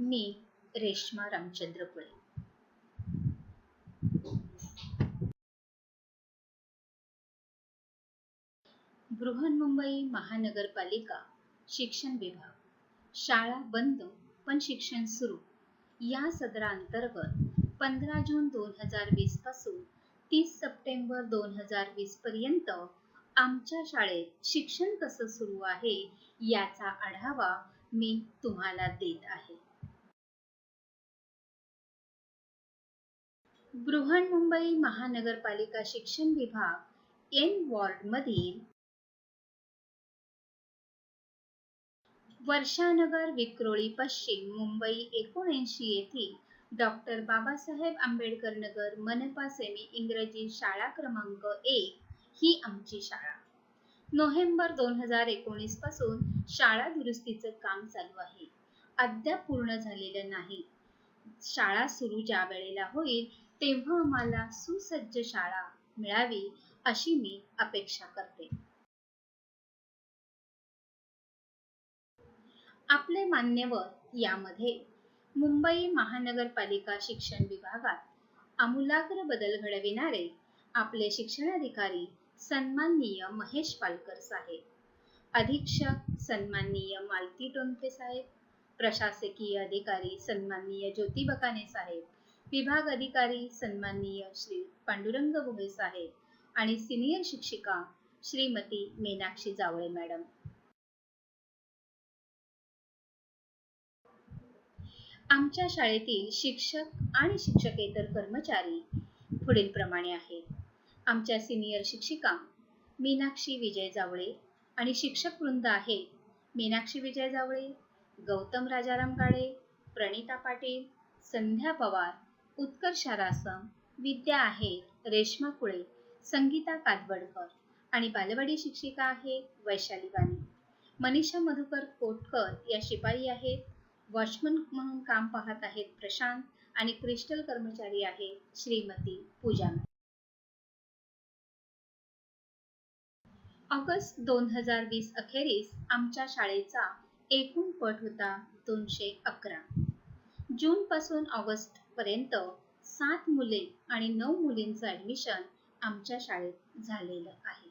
मी रेश्मा रामचंद्र कुळे. बृहन्मुंबई महानगरपालिका शिक्षण विभाग. शाळा बंद पण शिक्षण सुरू. या सदराअंतर्गत पंधरा जून दोन हजार वीसपासून तीस सप्टेंबर दोन हजार वीस पर्यंत आमच्या शाळेत शिक्षण कसं सुरू आहे याचा आढावा मी तुम्हाला देत आहे. बृहन्मुंबई महानगरपालिका शिक्षण विभाग एन वॉर्डमधील वर्षानगर विक्रोळी पश्चिम मुंबई एकोणऐंशी येथील डॉक्टर बाबासाहेब आंबेडकर नगर मनपा सेमी इंग्रजी शाळा क्रमांक एक ही आमची शाळा. नोव्हेंबर दोन हजार एकोणीसपासून शाळा दुरुस्तीचं काम चालू आहे. अद्याप पूर्ण झालेलं नाही. शाळा सुरू ज्या वेळेला होईल तेव्हा आम्हाला सुसज्ज शाळा मिळावी अशी मी अपेक्षा करते. आपले मान्यवर यामध्ये मुंबई महानगरपालिका शिक्षण विभागात आमूलाग्र बदल घडविणारे आपले शिक्षणाधिकारी सन्माननीय महेश पालकर साहेब अधीक्षक सन्माननीय मालती टोंपे साहेब प्रशासकीय अधिकारी सन्माननीय ज्योती बकाने साहेब विभाग अधिकारी सन्माननीय श्री पांडुरंग भोगे साहेब आणि सिनियर शिक्षिका श्रीमती मीनाक्षी जावळे मॅडम. आमच्या शाळेतील शिक्षक आणि शिक्षकेतर कर्मचारी पुढील प्रमाणे आहेत. आमच्या सिनियर शिक्षिका मीनाक्षी विजय जावळे आणि शिक्षक वृंद आहे मीनाक्षी विजय जावळे गौतम राजाराम काळे प्रणिता पाटील संध्या पवार उत्कर्ष रासम विद्या आहे रेश्मा कुळे संगीता कादवडकर आणि बालवाडी शिक्षिका आहे वैशाली बानी मनीषा मधुकर कोटकर या शिपाई आहेत. वॉचमन म्हणून काम पाहत आहेत प्रशांत आणि क्रिस्टल कर्मचारी आहे श्रीमती पूजा. ऑगस्ट दोन हजार वीस अखेरीस आमच्या शाळेचा एकूण पट होता दोनशे अकरा. जून पासून ऑगस्ट पर्यंत सात मुले आणि नऊ मुलींचं ऍडमिशन आमच्या शाळेत झालेलं आहे.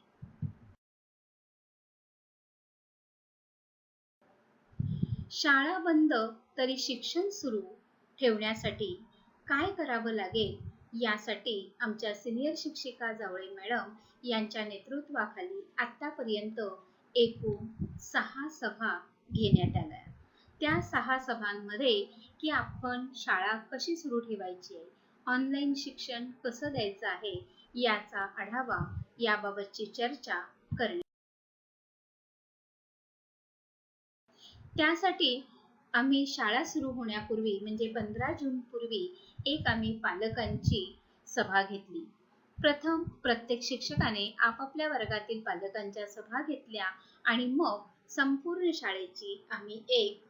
शाळा बंद तरी शिक्षण सुरू ठेवण्यासाठी काय करावं लागेल यासाठी आमच्या सिनियर शिक्षिका जावळे मॅडम यांच्या नेतृत्वाखाली आतापर्यंत एकूण सहा सभा घेण्यात आल्या. त्या सहा सभांमध्ये की आपण शाळा कशी सुरू ठेवायची? आहे ऑनलाईन शिक्षण कसं द्यायचं आहे? याचा आढावा याबाबतची चर्चा करणे त्यासाठी आम्ही शाळा सुरू होण्यापूर्वी म्हणजे पंधरा जून पूर्वी एक आम्ही पालकांची सभा घेतली. प्रथम प्रत्येक शिक्षकाने आपापल्या वर्गातील पालकांच्या सभा घेतल्या आणि मग संपूर्ण शाळेची आम्ही एक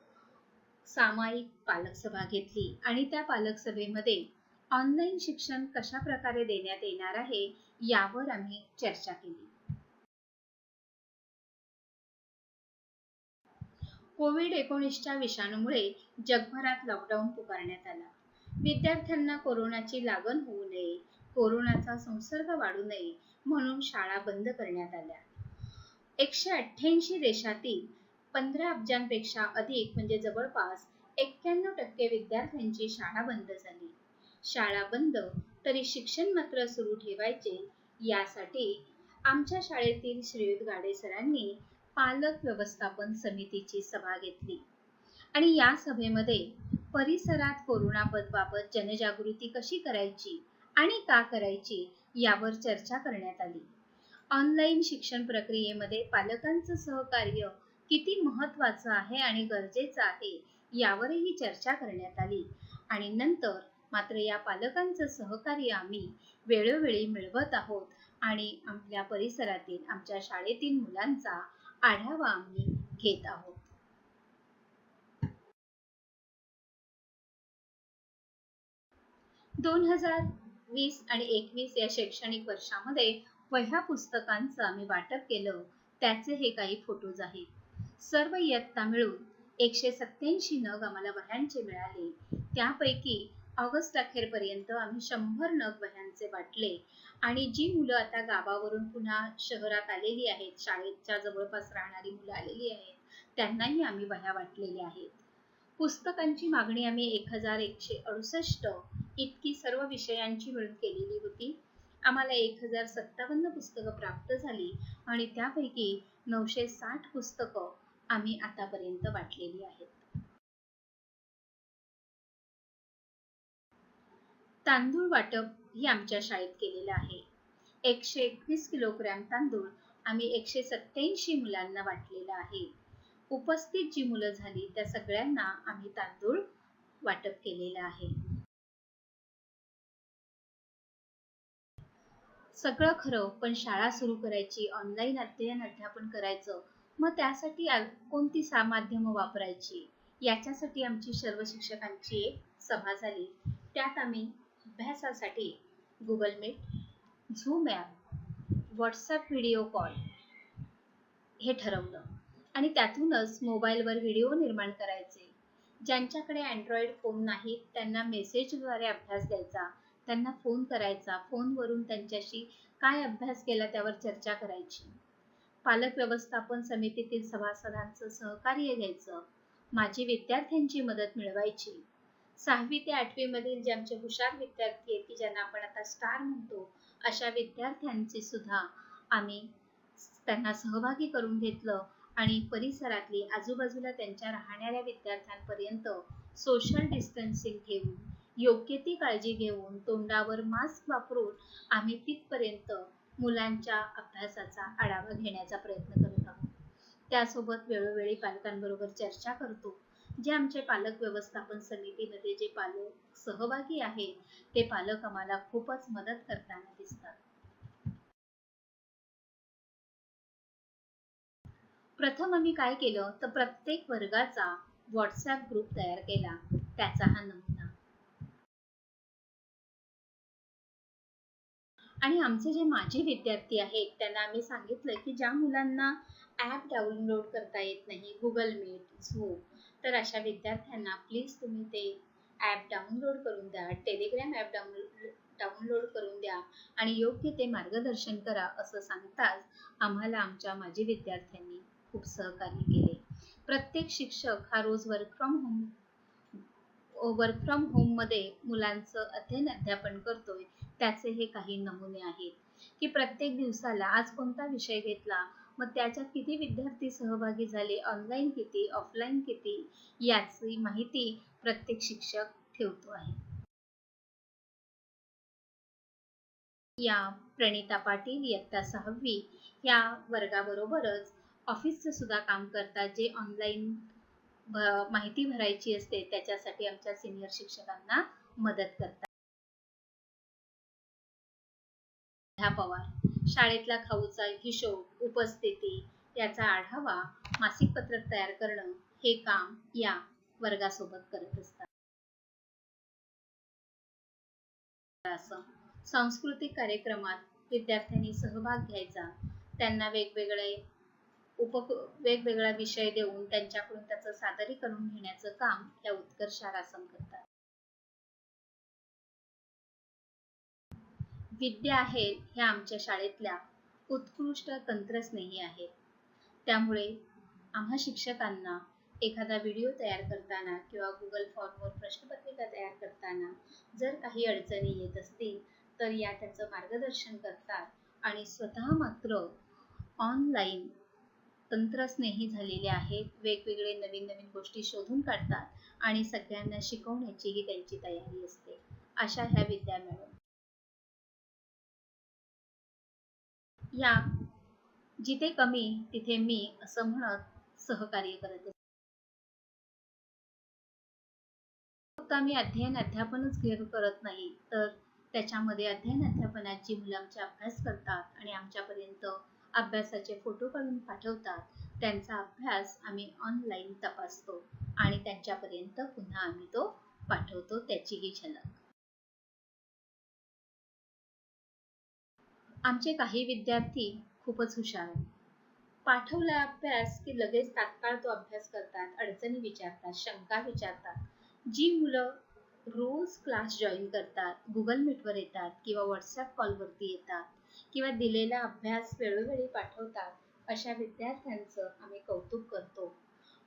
सामायिक पालक सभा घेतली आणि त्या पालक सभेमध्ये ऑनलाईन शिक्षण कशा प्रकारे देण्यात येणार आहे यावर आम्ही चर्चा केली. कोविड एकोणीसच्या विषाणूमुळे जगभरात लॉकडाऊन पुकारण्यात आला. विद्यार्थ्यांना कोरोनाची लागण होऊ नये कोरोनाचा संसर्ग वाढू नये म्हणून शाळा बंद करण्यात आल्या. एकशे अठ्ठ्याऐंशी देशातील पंधरा अब्जांपेक्षा अधिक म्हणजे जवळपास एक्क्याण्णव टक्के विद्यार्थ्यांची शाळा बंद झाली. शाळा बंद तरी शिक्षण मात्र सुरू ठेवायचे. यासाठी आमच्या शाळेतील श्रीयुत गाडे सरांनी पालक व्यवस्थापन समितीची सभा घेतली. आणि या सभेमध्ये परिसरात कोरोनाबाबत जनजागृती कशी करायची आणि का करायची यावर चर्चा करण्यात आली. ऑनलाईन शिक्षण प्रक्रियेमध्ये पालकांचं सहकार्य किती महत्वाचं आहे आणि गरजेचं आहे यावरही चर्चा करण्यात आली. आणि नंतर मात्र या पालकांचं सहकार्य आम्ही वेळोवेळी मिळवत आहोत आणि आपल्या परिसरातील आमच्या शाळेतील मुलांचा आढावा आम्ही घेत आहोत. दोन हजार वीस आणि एकवीस या शैक्षणिक वर्षामध्ये वह्या पुस्तकांचं आम्ही वाटप केलं. त्याचे हे काही फोटोज आहेत. सर्व इयत्ता मिळून एकशे सत्याऐंशी नग आम्हाला वह्यांचे मिळाले. त्यापैकी ऑगस्ट अखेरपर्यंत आम्ही शंभर नग वह्यांचे वाटले. आणि जी मुलं आता गावावरून पुन्हा शहरात आलेली आहेत शाळेच्या जवळपास राहणारी मुलं आलेली आहेत त्यांनाही आम्ही वह्या वाटलेल्या आहेत. पुस्तकांची मागणी आम्ही एक हजार एकशे अडुसष्ट इतकी सर्व विषयांची मिळून केलेली होती. आम्हाला एक हजार सत्तावन्न पुस्तकं प्राप्त झाली आणि त्यापैकी नऊशे साठ पुस्तकं आम्ही आतापर्यंत वाटलेली आहेत. तांदूळ वाटप ही आमच्या शाळेत केलेलं आहे. एकशे एकवीस किलोग्रॅम तांदूळ आम्ही एकशे सत्याऐंशी मुलांना वाटलेला आहे. उपस्थित जी मुलं झाली त्या सगळ्यांना आम्ही तांदूळ वाटप केलेलं आहे. सगळं खरं पण शाळा सुरू करायची ऑनलाईन अध्ययन अध्यापन करायचं मग त्यासाठी कोणती सा माध्यमं वापरायची? याच्यासाठी आमची सर्व शिक्षकांची एक सभा झाली. त्यात आम्ही अभ्यासासाठी Google Meet Zoom app WhatsApp video call हे ठरवलं. आणि त्यातूनच मोबाईलवर व्हिडिओ निर्माण करायचे. ज्यांच्याकडे अँड्रॉइड फोन नाहीत त्यांना मेसेजद्वारे अभ्यास द्यायचा त्यांना फोन करायचा फोनवरून त्यांच्याशी काय अभ्यास केला त्यावर चर्चा करायची. पालक व्यवस्थापन समितीतील सभासदांचं सहकार्य घ्यायचं माझी विद्यार्थ्यांची मदत मिळवायची. सहावी ते आठवीमधील जे आमचे हुशार विद्यार्थी आहेत की ज्यांना आपण आता स्टार म्हणतो अशा विद्यार्थ्यांचे सुद्धा आम्ही त्यांना सहभागी करून घेतलं आणि परिसरातली आजूबाजूला त्यांच्या राहणाऱ्या विद्यार्थ्यांपर्यंत सोशल डिस्टन्सिंग घेऊन योग्य ती काळजी घेऊन तोंडावर मास्क वापरून आम्ही तिथपर्यंत मुलांच्या अभ्यासाचा आढावा घेण्याचा प्रयत्न करत आहोत. त्यासोबत वेळोवेळी पालकांबरोबर चर्चा करतो. जे आमचे पालक व्यवस्थापन समितीमध्ये जे पालक सहभागी आहेत ते पालक आम्हाला खूपच मदत करताना दिसतात. प्रथम आम्ही काय केलं? तर प्रत्येक वर्गाचा व्हॉट्सॲप ग्रुप तयार केला. त्याचा हा नमुना आणि आमचे जे माजी विद्यार्थी आहेत त्यांना आम्ही सांगितलं की ज्या मुलांना ॲप डाउनलोड करता येत नाही गुगल मीट झूम तर अशा विद्यार्थ्यांना प्लीज तुम्ही ते ॲप डाउनलोड करून द्या टेलिग्रॅम ॲप डाउनलोड डाउनलोड करून द्या आणि योग्य ते मार्गदर्शन करा असं सांगताच आम्हाला आमच्या माजी विद्यार्थ्यांनी खूप सहकार्य केले. प्रत्येक शिक्षक हा रोज work from home work from होममध्ये मुलांचं अध्ययन अध्यापन करतोय. त्याचे हे काही नमुने आहेत. की प्रत्येक दिवसाला आज कोणता विषय घेतला? मग त्याच्यात किती विद्यार्थी सहभागी झाले? ऑनलाईन किती? ऑफलाईन किती? याची माहिती प्रत्येक शिक्षक ठेवतो आहे. या प्रणिता पाटील इयत्ता सहावी या वर्गाबरोबरच ऑफिसचं सुद्धा काम करतात. जे ऑनलाईन माहिती भरायची असते त्याच्यासाठी आमच्या सिनियर शिक्षकांना मदत करतात. पवार. शाळेतला खाऊचा हिशोब उपस्थिती याचा आढावा मासिक पत्रक तयार करणं हे काम या वर्गासोबत करत असतात. सांस्कृतिक कार्यक्रमात विद्यार्थ्यांनी सहभाग घ्यायचा. त्यांना वेगवेगळे उप वेगवेगळा विषय देऊन त्यांच्याकडून त्याचं सादरीकरण घेण्याचं काम या उत्कर्ष आरासम करतात. विद्या आहेत ह्या आमच्या शाळेतल्या उत्कृष्ट तंत्रस्नेही आहेत. त्यामुळे आम्हा शिक्षकांना एखादा व्हिडिओ तयार करताना किंवा गुगल फॉर्मवर प्रश्नपत्रिका तयार करताना जर काही अडचणी येत असतील तर या त्याचं मार्गदर्शन करतात आणि स्वतः मात्र ऑनलाईन तंत्रस्नेही झालेले आहेत. वेगवेगळे नवीन नवीन गोष्टी शोधून काढतात आणि सगळ्यांना शिकवण्याचीही त्यांची तयारी असते. अशा ह्या विद्या मिळून या. जिथे कमी तिथे मी असं म्हणत सहकार्य करत फक्त आम्ही अध्ययन अध्यापनच घेऊन करत नाही तर त्याच्यामध्ये अध्ययन अध्यापनाची मुलं आमचे अभ्यास करतात आणि आमच्यापर्यंत अभ्यासाचे फोटो काढून पाठवतात. त्यांचा अभ्यास आम्ही ऑनलाईन तपासतो आणि त्यांच्यापर्यंत पुन्हा आम्ही तो पाठवतो त्याचीही झलक. आमचे काही विद्यार्थी खूपच हुशार आहेत. पाठवला अभ्यास की लगेच तात्काळ तो अभ्यास करतात अडचणी विचारतात शंका विचारतात. जी मुलं रोज क्लास जॉईन करतात गुगल मीटवर येतात किंवा व्हॉट्सअप कॉलवरती येतात किंवा दिलेला अभ्यास वेळोवेळी पाठवतात अशा विद्यार्थ्यांचं आम्ही कौतुक करतो.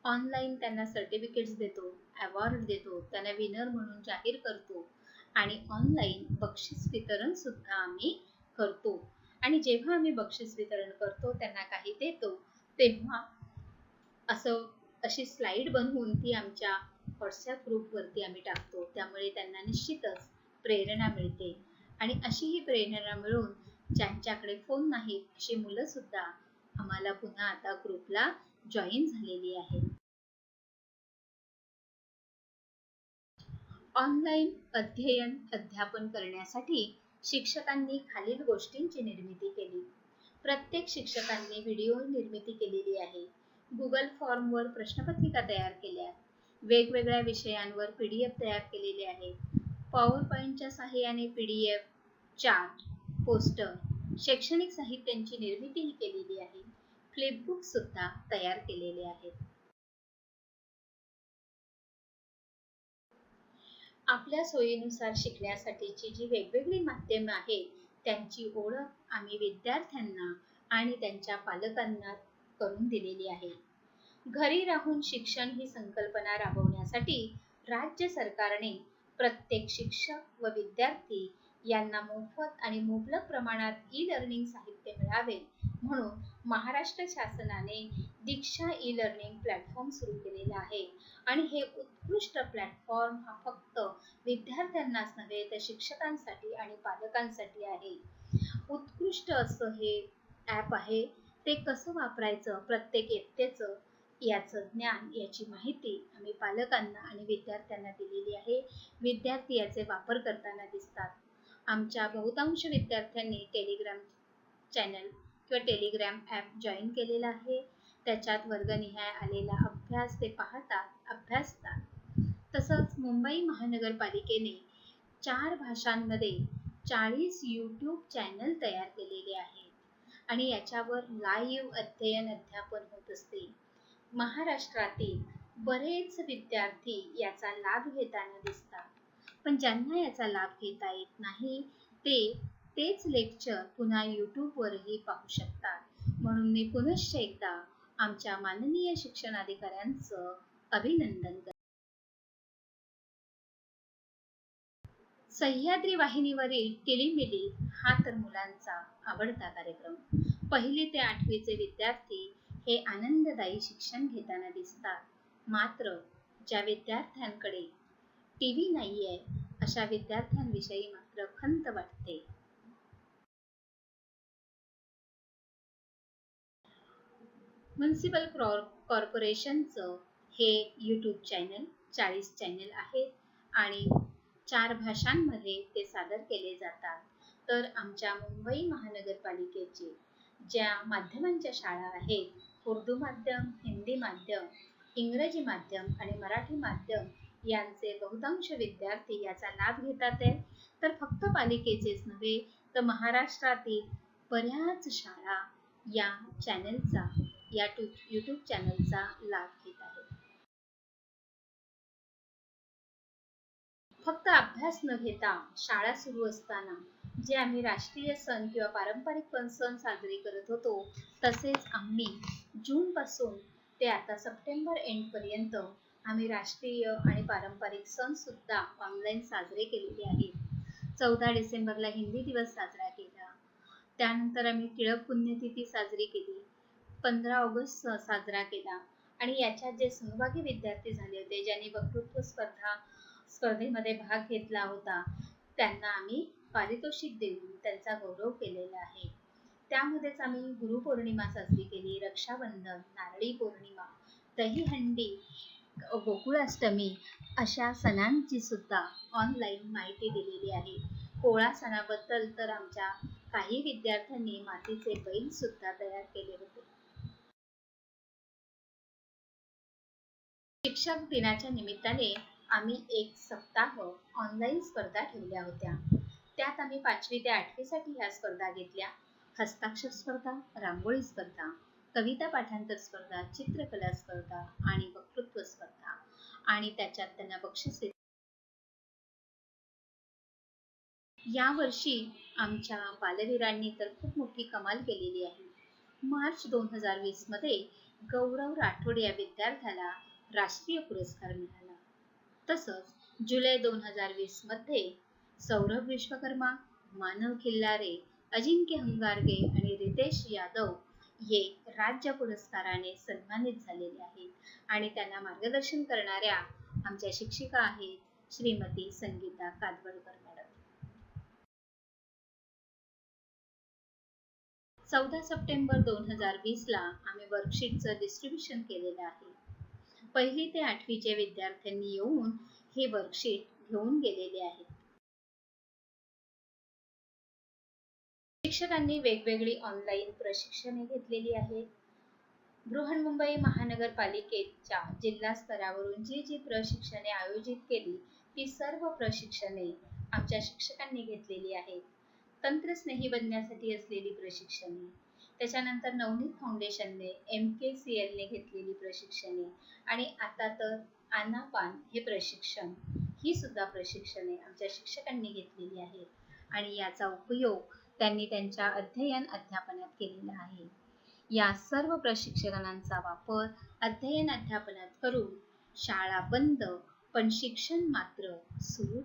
ऑनलाईन त्यांना सर्टिफिकेट्स देतो अवॉर्ड देतो त्यांना विनर म्हणून जाहीर करतो आणि ऑनलाईन बक्षीस वितरण सुद्धा आम्ही करतो. आणि जेव्हा आम्ही बक्षीस वितरण करतो त्यांना काही देतो तेव्हा असं अशी स्लाइड बनवून ती आमच्या व्हॉट्सअप ग्रुपवरती आम्ही टाकतो. त्यामुळे त्यांना निश्चितच प्रेरणा मिळते. आणि अशी ही प्रेरणा मिळून ज्यांच्याकडे फोन नाहीत अशी मुलं सुद्धा आम्हाला पुन्हा आता ग्रुपला जॉईन झालेली आहेत. ऑनलाईन अध्ययन अध्यापन करण्यासाठी शिक्षकांनी खालील गोष्टींची निर्मिती केली. प्रत्येक शिक्षकांनी व्हिडिओ निर्मिती केलेली आहे. गुगल फॉर्मवर प्रश्नपत्रिका तयार केल्या. वेगवेगळ्या विषयांवर पी डी एफ तयार केलेले आहेत पॉवर पॉईंटच्या डी एफ चार्ट पोस्टर शैक्षणिक साहित्यांची निर्मितीही केलेली आहे. फ्लिपबुक सुद्धा तयार केलेले आहेत. आपल्या सोयीनुसार शिकण्यासाठीची जी वेगवेगळी माध्यमे आहेत त्यांची ओळख आम्ही विद्यार्थ्यांना आणि त्यांच्या पालकांना करून दिलेली आहे. घरी राहून शिक्षण ही संकल्पना राबवण्यासाठी राज्य सरकारने प्रत्येक शिक्षक व विद्यार्थी यांना मोफत आणि मुबलक प्रमाणात ई लर्निंग साहित्य मिळावे. म्हणून महाराष्ट्र शासनाने दीक्षा ई लर्निंग प्लॅटफॉर्म सुरू केलेला आहे. आणि हे उत्कृष्ट प्लॅटफॉर्म हा फक्त विद्यार्थ्यांनाच नव्हे तर शिक्षकांसाठी आणि पालकांसाठी आहे. उत्कृष्ट असं हे ॲप आहे. ते कसं वापरायचं प्रत्येक इयत्तेचं याचं ज्ञान याची माहिती आम्ही पालकांना आणि विद्यार्थ्यांना दिलेली आहे. विद्यार्थी याचे वापर करताना दिसतात. आमच्या बहुतांश विद्यार्थ्यांनी टेलिग्राम चॅनल किंवा टेलिग्राम ॲप जॉईन केलेला आहे. त्याच्यात वर्गनिहाय आलेला अभ्यास ते पाहतात अभ्यासतात. तसंच मुंबई महानगरपालिकेने चार भाषांमध्ये चाळीस यूट्यूब चॅनल तयार केलेले आहेत. आणि याच्यावर लाईव्ह अध्ययन अध्यापन होत असते. महाराष्ट्रातील बरेच विद्यार्थी याचा लाभ घेताना दिसतात. पण ज्यांना याचा लाभ घेता येत नाही ते तेच लेक्चर पुन्हा यूट्यूबवरही पाहू शकतात. म्हणून मी पुनश्च एकदा आमच्या माननीय शिक्षणाधिकाऱ्यांचं अभिनंदन करते. सह्याद्री वाहिनीवरील टिलीमिली हा तर मुलांचा आवडता कार्यक्रम. पहिले ते आठवीचे विद्यार्थी हे आनंददायी शिक्षण घेताना दिसतात. मात्र ज्या विद्यार्थ्यांकडे टी व्ही नाहीये अशा विद्यार्थ्यांविषयी मात्र खंत वाटते. म्युन्सिपल कॉर्पोरेशनचं हे यूट्यूब चॅनल चाळीस चॅनल आहेत आणि चार भाषांमध्ये ते सादर केले जातात. तर आमच्या मुंबई महानगरपालिकेचे ज्या माध्यमांच्या शाळा आहेत उर्दू माध्यम हिंदी माध्यम इंग्रजी माध्यम आणि मराठी माध्यम यांचे बहुतांश विद्यार्थी याचा लाभ घेतात तर फक्त पालिकेचेच नव्हे तर महाराष्ट्रातील बऱ्याच शाळा या चॅनलचा या यूट्यूब चॅनलचा लाभ घेत आहेत. फक्त अभ्यास न घेता शाळा सुरू असताना जे आम्ही राष्ट्रीय सण किंवा पारंपरिक पण सण साजरे करत होतो तसेच आम्ही जून पासून ते आता सप्टेंबर एंड पर्यंत आम्ही राष्ट्रीय आणि पारंपरिक सण सुद्धा ऑनलाईन साजरे केलेले आहेत. चौदा डिसेंबरला हिंदी दिवस साजरा केला. त्यानंतर आम्ही टिळक पुण्यतिथी साजरी केली. पंधरा ऑगस्ट साजरा केला. आणि याच्यात जे सहभागी विद्यार्थी झाले होते ज्यांनी वक्तृत्व स्पर्धा स्पर्धेमध्ये भाग घेतला होता त्यांना आम्ही पारितोषिक देऊन त्यांचा गौरव केलेला आहे. त्यामध्येच आम्ही गुरुपौर्णिमा साजरी केली रक्षाबंधन नारळी पौर्णिमा दहीहंडी गोकुळाष्टमी अशा सणांची सुद्धा ऑनलाईन माहिती दिलेली आहे. पोळा सणाबद्दल तर आमच्या काही विद्यार्थ्यांनी मातीचे बैल सुद्धा तयार केले होते. शिक्षक दिनाच्या निमित्ताने आम्ही एक सप्ताह ऑनलाईन स्पर्धा ठेवल्या होत्या. त्यात आम्ही पाचवी ते आठवीसाठी ह्या स्पर्धा घेतल्या. हस्ताक्षर स्पर्धा रांगोळी स्पर्धा कविता पाठांतर स्पर्धा चित्रकला स्पर्धा आणि वक्तृत्व स्पर्धा. आणि त्याच्यात त्यांना बक्षिसे या वर्षी आमच्या बालवीरांनी तर खूप मोठी कमाल केलेली आहे. मार्च दोन हजार वीसमध्ये गौरव राठोड या विद्यार्थ्याला राष्ट्रीय पुरस्कार मिळाला. तसंच जुलै दोन हजार वीसमध्ये सौरभ विश्वकर्मा मानव खिल्लारे अजिंक्य हंगारगे आणि रितेश यादव हे राज्य पुरस्काराने सन्मानित झालेले आहेत. आणि त्यांना मार्गदर्शन करणाऱ्या आमच्या शिक्षिका आहेत श्रीमती संगीता कादवडकर मॅडम. चौदा सप्टेंबर दोन हजार वीसला आम्ही वर्कशीटचं डिस्ट्रीब्युशन केलेलं आहे. पहिली ते आठवीच्या विद्यार्थ्यांनी येऊन हे वर्कशीट घेऊन गेलेले आहेत. शिक्षकांनी वेगवेगळी ऑनलाईन प्रशिक्षणे घेतलेली आहेत. बृहन्मुंबई महानगरपालिकेच्या जिल्हा स्तरावरून जी जी प्रशिक्षणे आयोजित केली ती सर्व प्रशिक्षणे आमच्या शिक्षकांनी घेतलेली आहेत. तंत्रस्नेही बनण्यासाठी असलेली प्रशिक्षणे त्याच्यानंतर नवनीत फाउंडेशनने एम के सी एलने घेतलेली प्रशिक्षणे आणि आता तर आनापान हे प्रशिक्षण ही सुद्धा प्रशिक्षणे आमच्या शिक्षकांनी घेतलेली आहेत. आणि याचा उपयोग त्यांनी त्यांच्या अध्ययन अध्यापनात केलेला आहे. या सर्व प्रशिक्षकांचा वापर अध्ययन अध्यापनात करून शाळा बंद पण शिक्षण मात्र सुरू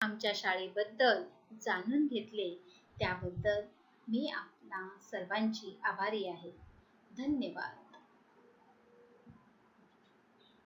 आमच्या शाळेबद्दल जाणून घेतले त्याबद्दल मी आपणा सर्वांची आभारी आहे. धन्यवाद.